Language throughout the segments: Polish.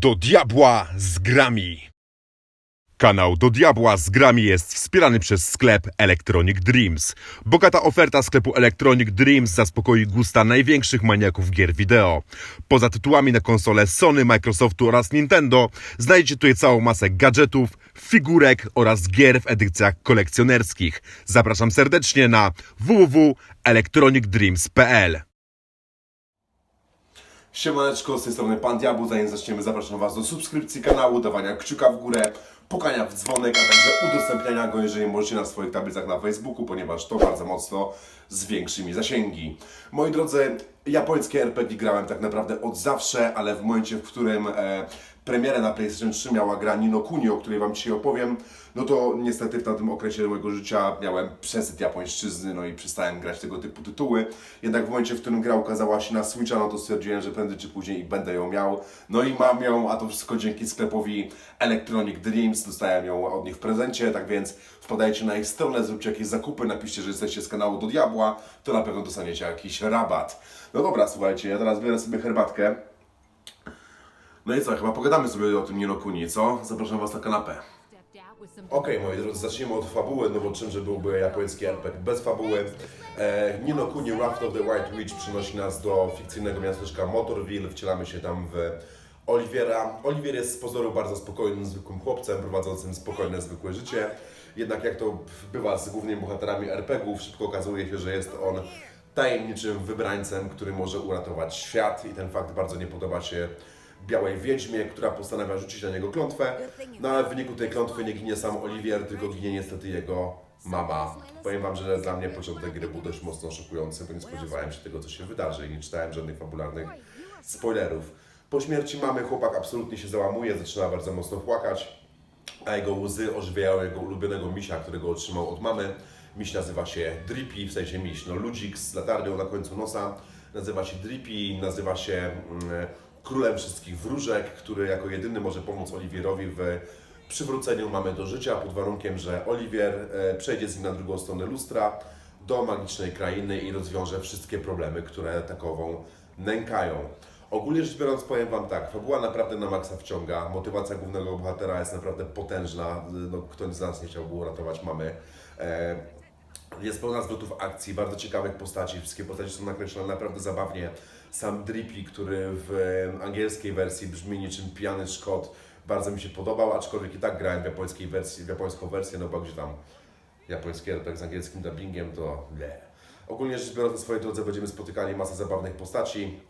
Do diabła z grami. Kanał Do Diabła z grami jest wspierany przez sklep Electronic Dreams. Bogata oferta sklepu Electronic Dreams zaspokoi gusta największych maniaków gier wideo. Poza tytułami na konsole Sony, Microsoftu oraz Nintendo znajdziecie tutaj całą masę gadżetów, figurek oraz gier w edycjach kolekcjonerskich. Zapraszam serdecznie na www.electronicdreams.pl Siemaneczko, z tej strony Pan Diabł. Zanim zaczniemy, zapraszam Was do subskrypcji kanału, dawania kciuka w górę, pukania w dzwonek, a także udostępniania go, jeżeli możecie na swoich tablicach na Facebooku, ponieważ to bardzo mocno zwiększy mi zasięgi. Moi drodzy, japońskie RPG grałem tak naprawdę od zawsze, ale w momencie, w którym e, premierę na PlayStation 3 miała gra Nino Kuni, o której Wam dzisiaj opowiem, no to niestety w tamtym okresie mojego życia miałem przesyt japońszczyzny, no i przestałem grać tego typu tytuły. Jednak w momencie, w którym gra ukazała się na Switcha, no to stwierdziłem, że prędzej czy później będę ją miał. No i mam ją, a to wszystko dzięki sklepowi Electronic Dreams. Dostałem ją od nich w prezencie, tak więc wpadajcie na ich stronę, zróbcie jakieś zakupy, napiszcie, że jesteście z kanału do diabła, to na pewno dostaniecie jakiś rabat. No dobra, słuchajcie, ja teraz biorę sobie herbatkę. No i co, chyba pogadamy sobie o tym Ninokuni, co? Zapraszam Was na kanapę. Okej, moi drodzy, zacznijmy od fabuły, no bo czymże byłby japoński RPG bez fabuły. E, Nino Kuni Wrath of the White Witch przynosi nas do fikcyjnego miasteczka Motorville, wcielamy się tam w Oliwiera. Oliwier jest z pozoru bardzo spokojnym, zwykłym chłopcem, prowadzącym spokojne, zwykłe życie. Jednak jak to bywa z głównymi bohaterami RPGów, szybko okazuje się, że jest on tajemniczym wybrańcem, który może uratować świat i ten fakt bardzo nie podoba się białej wiedźmie, która postanawia rzucić na niego klątwę, no ale w wyniku tej klątwy nie ginie sam Oliwier, tylko ginie niestety jego mama. Powiem Wam, że dla mnie początek gry był dość mocno szokujący, bo nie spodziewałem się tego, co się wydarzy i nie czytałem żadnych fabularnych spoilerów. Po śmierci mamy chłopak absolutnie się załamuje, zaczyna bardzo mocno płakać, a jego łzy ożywiają jego ulubionego misia, którego otrzymał od mamy. Miś nazywa się Drippy, w sensie miś, no ludzik z latarnią na końcu nosa. Nazywa się Drippy, nazywa się mm, królem wszystkich wróżek, który jako jedyny może pomóc Oliwierowi w przywróceniu mamy do życia, pod warunkiem, że Oliwier e, przejdzie z nim na drugą stronę lustra do magicznej krainy i rozwiąże wszystkie problemy, które takową nękają. Ogólnie rzecz biorąc, powiem Wam tak, fabuła naprawdę na maksa wciąga, motywacja głównego bohatera jest naprawdę potężna, no, ktoś z nas nie chciałby uratować mamy. E, jest pełna zwrotów akcji, bardzo ciekawych postaci, wszystkie postaci są nakreślone naprawdę zabawnie. Sam Drippy, który w angielskiej wersji brzmi niczym pijany szkot, bardzo mi się podobał, aczkolwiek i tak grałem w japońskiej wersji, w japońską wersję, no bo gdzie tam japoński RPG z angielskim dubbingiem, to ble. Ogólnie rzecz biorąc, na swojej drodze będziemy spotykali masę zabawnych postaci,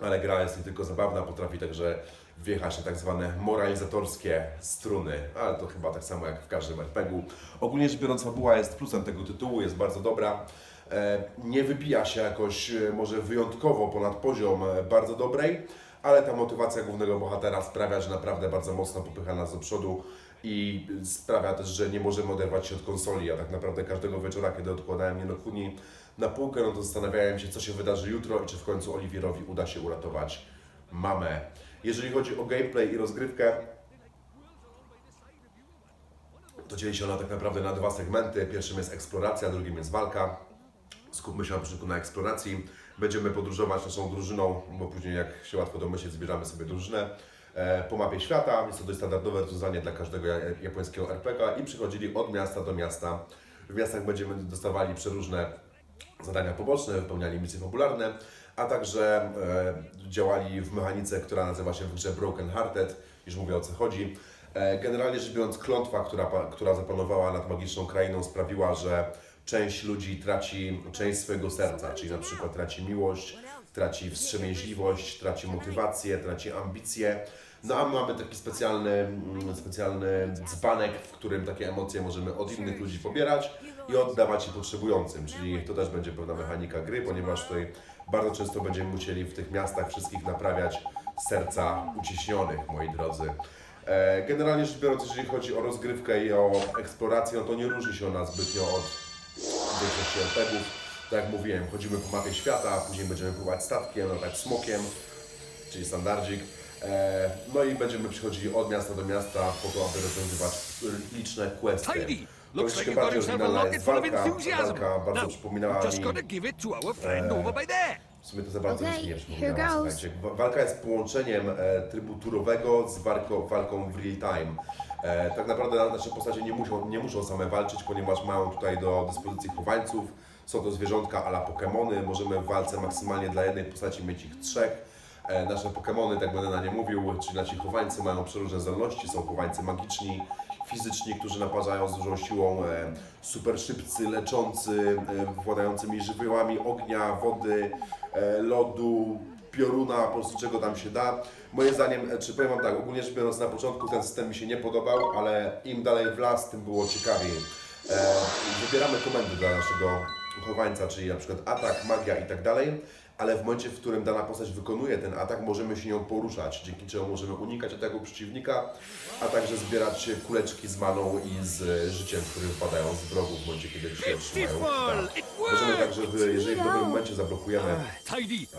ale gra jest nie tylko zabawna, potrafi także wjechać na tak zwane moralizatorskie struny, ale to chyba tak samo jak w każdym RPG-u. Ogólnie rzecz biorąc, fabuła jest plusem tego tytułu, jest bardzo dobra. E, Nie wybija się jakoś e, może wyjątkowo ponad poziom e, bardzo dobrej, ale ta motywacja głównego bohatera sprawia, że naprawdę bardzo mocno popycha nas do przodu i sprawia też, że nie możemy oderwać się od konsoli. Ja tak naprawdę każdego wieczora, kiedy odkładałem je kuni na półkę, no to zastanawiałem się, co się wydarzy jutro i czy w końcu Oliwierowi uda się uratować mamę. Jeżeli chodzi o gameplay i rozgrywkę, to dzieli się ona tak naprawdę na dwa segmenty. Pierwszym jest eksploracja, drugim jest walka. Skupmy się na początku na eksploracji. Będziemy podróżować naszą drużyną, bo później, jak się łatwo domyślić, zbieramy sobie drużynę e, po mapie świata. Jest to dość standardowe rozwiązanie dla każdego ja- japońskiego RPG i przychodzili od miasta do miasta. W miastach będziemy dostawali przeróżne zadania poboczne, wypełniali misje fabularne, a także e, działali w mechanice, która nazywa się w grze Broken Hearted, już mówię o co chodzi. E, generalnie rzecz biorąc, klątwa, która, która zapanowała nad magiczną krainą, sprawiła, że część ludzi traci część swojego serca, czyli na przykład traci miłość, traci wstrzemięźliwość, traci motywację, traci ambicje. No a mamy taki specjalny, mm, specjalny dzbanek, w którym takie emocje możemy od innych ludzi pobierać i oddawać je potrzebującym, czyli to też będzie pewna mechanika gry, ponieważ tutaj bardzo często będziemy musieli w tych miastach wszystkich naprawiać serca uciśnionych, moi drodzy. E, Generalnie rzecz biorąc, jeżeli chodzi o rozgrywkę i o eksplorację, no to nie różni się ona zbytnio od większości RPGów. Tak jak mówiłem, chodzimy po mapie świata, później będziemy pływać statkiem, tak smokiem, czyli standardzik. E, No i będziemy przychodzili od miasta do miasta po to, aby rozwiązywać liczne questy. Troszeczkę bardziej oryginalna jest walka. Walka bardzo przypominała mi e. W sumie to za bardzo mi nie. Wa- Walka jest połączeniem e, trybu turowego z walką, walką w real time. E, tak naprawdę nasze postacie nie muszą, nie muszą same walczyć, ponieważ mają tutaj do dyspozycji chowańców. Są to zwierzątka ala Pokémony. Możemy w walce maksymalnie dla jednej postaci mieć ich trzech. E, nasze Pokémony, tak będę na nie mówił, czyli nasi chowańcy mają przeróżne zdolności. Są chowańcy magiczni, fizyczni, którzy naparzają z dużą siłą, e, super szybcy, leczący, e, władającymi żywiołami ognia, wody, e, lodu, pioruna, po prostu czego tam się da. Moim zdaniem, e, czy powiem Wam tak, ogólnie rzecz biorąc na początku ten system mi się nie podobał, ale im dalej w las, tym było ciekawiej. E, wybieramy komendy dla naszego chowańca, czyli na przykład atak, magia i tak dalej, ale w momencie, w którym dana postać wykonuje ten atak, możemy się nią poruszać, dzięki czemu możemy unikać ataku przeciwnika, a także zbierać kuleczki z maną i z życiem, które wypadają z wrogów w momencie, kiedy się trzymają. Tak. Możemy także, w, jeżeli w dobrym momencie zablokujemy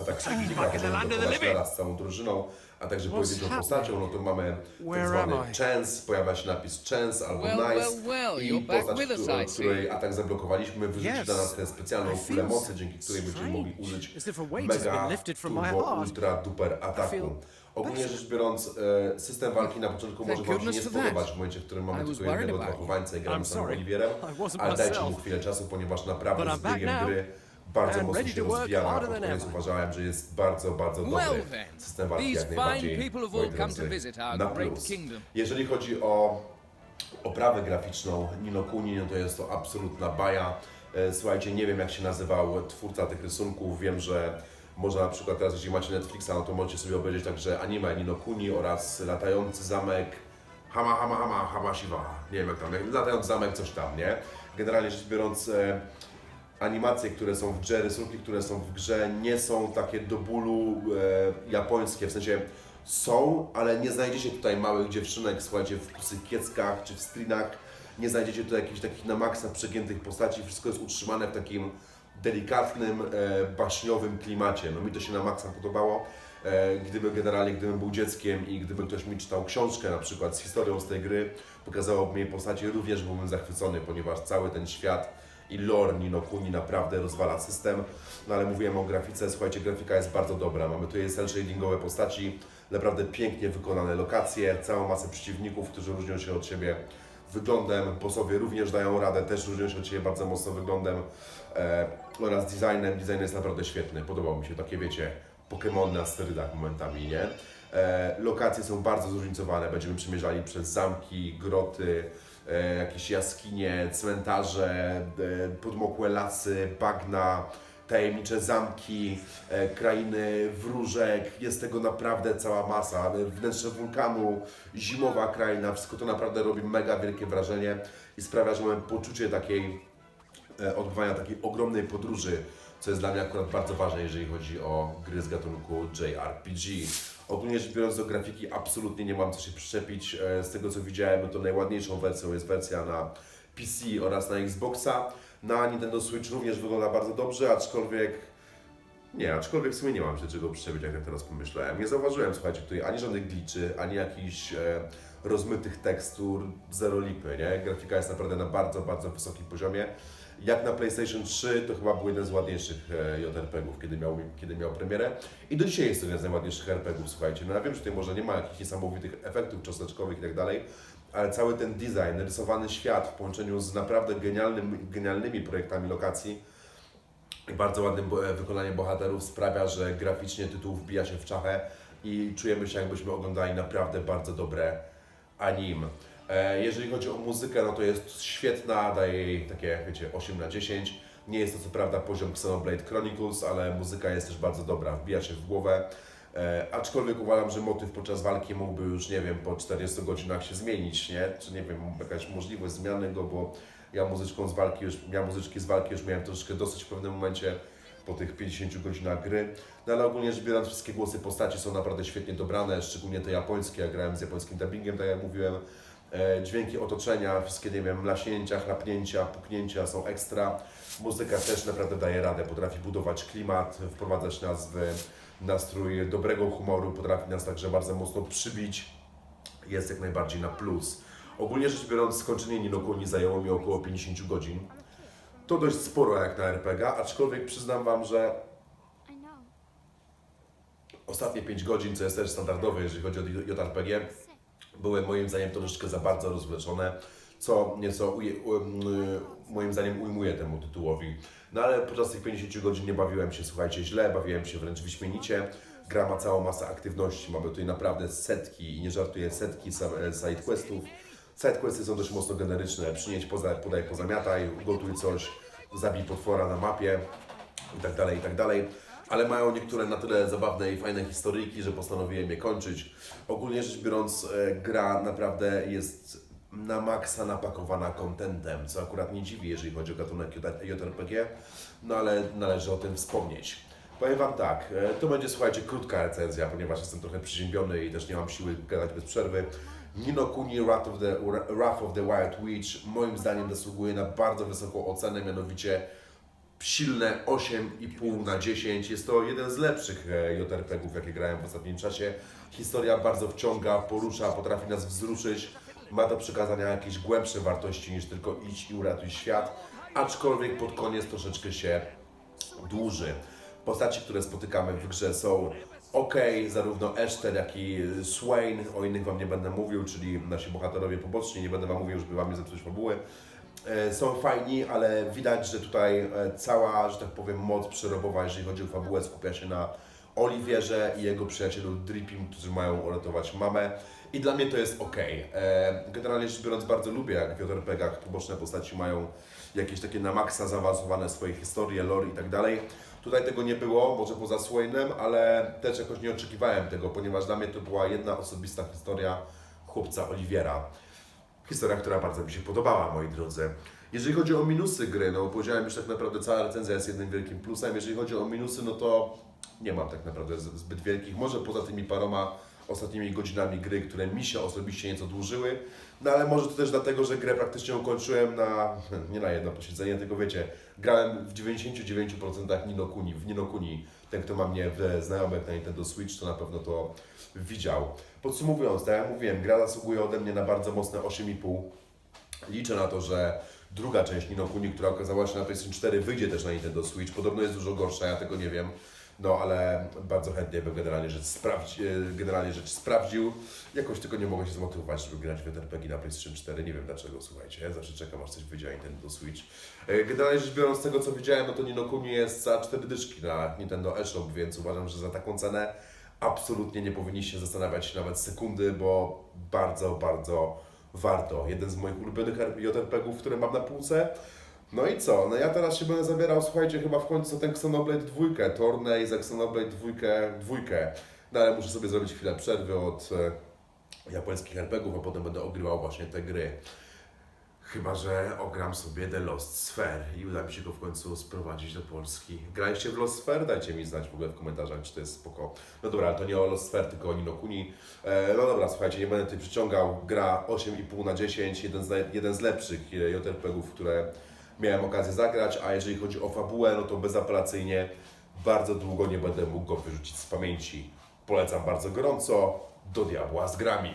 atak przeciwnika, możemy land of the dokonać living. naraz z całą drużyną, a także pojedynczą postacią, no to mamy tak zwany chance, pojawia się napis chance albo Well, nice well, well, i postać, see. której atak zablokowaliśmy, wyrzuci Yes. dla nas tę specjalną kulę mocy, dzięki której będziemy mogli użyć mega turbo ultra duper ataku. Ogólnie rzecz biorąc, e, system walki na początku może Wam się nie spodobać w momencie, w którym mamy tylko jednego trochowańca i gramy sorry. Oliwierem, ale dajcie mu chwilę czasu, ponieważ naprawdę z biegiem now gry bardzo mocno się to work rozwija, a pod koniec uważałem, że jest bardzo, bardzo dobry system walki jak najbardziej. moi drodzy, to visit our na plus. kingdom. Jeżeli chodzi o oprawę graficzną Nino Kuni, no to jest to absolutna baja. E, Słuchajcie, nie wiem jak się nazywał twórca tych rysunków, wiem, że można na przykład teraz, jeśli macie Netflixa, no to możecie sobie obejrzeć także anime Nino Kuni oraz Latający Zamek Hama Hama Hama Hama Shiva. Nie wiem jak tam, jak- Latający Zamek coś tam, nie? Generalnie rzecz biorąc, e, animacje, które są w grze, rysunki, które są w grze nie są takie do bólu e, japońskie, w sensie są, ale nie znajdziecie tutaj małych dziewczynek, słuchajcie, w kusykieckach czy w strinach, nie znajdziecie tutaj jakichś takich na maksa przegiętych postaci, wszystko jest utrzymane w takim delikatnym, e, baśniowym klimacie. No mi to się na maksa podobało. E, gdyby generalnie, gdybym był dzieckiem i gdyby ktoś mi czytał książkę na przykład z historią z tej gry, pokazałoby mi jej postaci, również byłbym zachwycony, ponieważ cały ten świat i lore Nino Kuni naprawdę rozwala system. No ale mówiłem o grafice, słuchajcie, grafika jest bardzo dobra. Mamy tutaj cel shadingowe postaci, naprawdę pięknie wykonane lokacje, całą masę przeciwników, którzy różnią się od siebie wyglądem. Bossowie również dają radę, też różnią się od siebie bardzo mocno wyglądem e, oraz designem. Design jest naprawdę świetny, podobał mi się takie, wiecie, Pokémon na sterydach momentami, nie? E, lokacje są bardzo zróżnicowane, będziemy przemierzali przez zamki, groty, jakieś jaskinie, cmentarze, e, podmokłe lasy, bagna, tajemnicze zamki, e, krainy wróżek, jest tego naprawdę cała masa. E, Wnętrze wulkanu, zimowa kraina, wszystko to naprawdę robi mega wielkie wrażenie i sprawia, że mamy poczucie takiej e, odbywania takiej ogromnej podróży, co jest dla mnie akurat bardzo ważne, jeżeli chodzi o gry z gatunku JRPG. Ogólnie rzecz biorąc do grafiki absolutnie nie mam co się przyczepić. E, Z tego co widziałem, no to najładniejszą wersją jest wersja na PC oraz na Xboxa. Na Nintendo Switch również wygląda bardzo dobrze, aczkolwiek nie, aczkolwiek w sumie nie mam się czego przyczepić, jak ja teraz pomyślałem. Nie zauważyłem, słuchajcie, tutaj ani żadnych glitchy, ani jakichś e, rozmytych tekstur, zero lipy, nie? Grafika jest naprawdę na bardzo, bardzo wysokim poziomie. Jak na PlayStation 3 to chyba był jeden z ładniejszych e, JRPG-ów, kiedy miał, kiedy miał premierę. I do dzisiaj jest to jeden z najładniejszych RPGów, słuchajcie. No ja wiem, że tutaj może nie ma jakichś niesamowitych efektów cząsteczkowych i tak dalej, ale cały ten design, rysowany świat w połączeniu z naprawdę genialnym, genialnymi projektami lokacji, i bardzo ładnym bo- wykonaniem bohaterów sprawia, że graficznie tytuł wbija się w czachę i czujemy się jakbyśmy oglądali naprawdę bardzo dobre anim. E, Jeżeli chodzi o muzykę, no to jest świetna, daje jej takie, wiecie, 8 na 10. Nie jest to co prawda poziom Xenoblade Chronicles, ale muzyka jest też bardzo dobra, wbija się w głowę. E, aczkolwiek uważam, że motyw podczas walki mógłby już, nie wiem, po 40 godzinach się zmienić, nie? Czy nie wiem, jakaś możliwość zmiany go, bo ja muzyczką z walki już, ja muzyczki z walki już miałem troszeczkę dosyć w pewnym momencie po tych 50 godzinach gry. No ale ogólnie rzecz biorąc, wszystkie głosy postaci są naprawdę świetnie dobrane, szczególnie te japońskie, ja grałem z japońskim dubbingiem, tak jak mówiłem. E, dźwięki otoczenia, wszystkie, nie wiem, laśnięcia, chlapnięcia, puknięcia są ekstra. Muzyka też naprawdę daje radę, potrafi budować klimat, wprowadzać nas w nastrój dobrego humoru, potrafi nas także bardzo mocno przybić jest jak najbardziej na plus. Ogólnie rzecz biorąc, skończenie Ninokuni zajęło mi około 50 godzin. To dość sporo jak na RPG, aczkolwiek przyznam Wam, że ostatnie 5 godzin, co jest też standardowe, jeżeli chodzi o JRPG, były moim zdaniem troszeczkę za bardzo rozwleczone, co nieco uje, um, moim zdaniem ujmuje temu tytułowi. No ale podczas tych 50 godzin nie bawiłem się, słuchajcie, źle, bawiłem się wręcz wyśmienicie. Gra ma całą masę aktywności, mamy tutaj naprawdę setki i nie żartuję, setki e, sidequestów. Sidequesty są też mocno generyczne, przynieść, poza, podaj, pozamiataj, ugotuj coś, zabij potwora na mapie i tak Ale mają niektóre na tyle zabawne i fajne historyjki, że postanowiłem je kończyć. Ogólnie rzecz biorąc, e, gra naprawdę jest na maksa napakowana kontentem, co akurat nie dziwi, jeżeli chodzi o gatunek JRPG, no ale należy o tym wspomnieć. Powiem Wam tak, e, to będzie, słuchajcie, krótka recenzja, ponieważ jestem trochę przeziębiony i też nie mam siły gadać bez przerwy. Nino Kuni Wrath of the, Wrath of the Wild Witch moim zdaniem zasługuje na bardzo wysoką ocenę, mianowicie silne 8,5 na 10. Jest to jeden z lepszych e, JRPG-ów, jakie grałem w ostatnim czasie. Historia bardzo wciąga, porusza, potrafi nas wzruszyć. Ma do przekazania jakieś głębsze wartości niż tylko idź i uratuj świat. Aczkolwiek pod koniec troszeczkę się dłuży. Postaci, które spotykamy w grze są ok, zarówno Eszter, jak i Swain, o innych Wam nie będę mówił, czyli nasi bohaterowie poboczni, nie będę Wam mówił, żeby Wam nie zepsuć fabuły. E, Są fajni, ale widać, że tutaj e, cała, że tak powiem, moc przerobowa, jeżeli chodzi o fabułę, skupia się na Oliwierze i jego przyjacielu Drippim, którzy mają uratować mamę. I dla mnie to jest ok. Generalnie rzecz biorąc, bardzo lubię, jak w JRPG-ach poboczne postaci mają jakieś takie na maksa zaawansowane swoje historie, lore i tak dalej. Tutaj tego nie było, może poza Swainem, ale też jakoś nie oczekiwałem tego, ponieważ dla mnie to była jedna osobista historia chłopca Oliwiera. Historia, która bardzo mi się podobała, moi drodzy. Jeżeli chodzi o minusy gry, no powiedziałem już tak naprawdę cała recenzja jest jednym wielkim plusem. Jeżeli chodzi o minusy, no to nie mam tak naprawdę zbyt wielkich. Może poza tymi paroma ostatnimi godzinami gry, które mi się osobiście nieco dłużyły. No ale może to też dlatego, że grę praktycznie ukończyłem na, nie na jedno posiedzenie, tylko wiecie, grałem w 99% Nino Kuni, w Nino Kuni. Ten, kto ma mnie w znajomych na Nintendo Switch, to na pewno to widział. Podsumowując, tak jak mówiłem, gra zasługuje ode mnie na bardzo mocne 8,5. Liczę na to, że druga część Nino Kuni, która okazała się na PlayStation 4, wyjdzie też na Nintendo Switch. Podobno jest dużo gorsza, ja tego nie wiem. No ale bardzo chętnie bym generalnie rzecz, sprawdzi, e, generalnie rzecz sprawdził. Jakoś tylko nie mogę się zmotywować, żeby grać w JRPG na PlayStation 4. Nie wiem dlaczego, słuchajcie. Zawsze czekam, aż coś wyjdzie Nintendo Switch. E, Generalnie rzecz biorąc, z tego co widziałem, no to Nino Kuni jest za 4 dyszki na Nintendo eShop, więc uważam, że za taką cenę absolutnie nie powinniście zastanawiać się nawet sekundy, bo bardzo, bardzo warto. Jeden z moich ulubionych JRPG-ów, które mam na półce. No i co? No ja teraz się będę zabierał, słuchajcie, chyba w końcu ten Xenoblade 2, Tornei za Xenoblade 2, dwójkę. No ale muszę sobie zrobić chwilę przerwy od e, japońskich RPGów, a potem będę ogrywał właśnie te gry. Chyba, że ogram sobie The Lost Sphere i uda mi się go w końcu sprowadzić do Polski. Graliście w Lost Sphere? Dajcie mi znać w ogóle w komentarzach, czy to jest spoko. No dobra, ale to nie o Lost Sphere, tylko o Nino Kuni. E, no dobra, słuchajcie, nie będę tutaj przyciągał. Gra 8,5 na 10, jeden z, jeden z lepszych e, JRPG-ów, które miałem okazję zagrać, a jeżeli chodzi o fabułę, no to bezapelacyjnie bardzo długo nie będę mógł go wyrzucić z pamięci. Polecam bardzo gorąco. Do diabła z grami.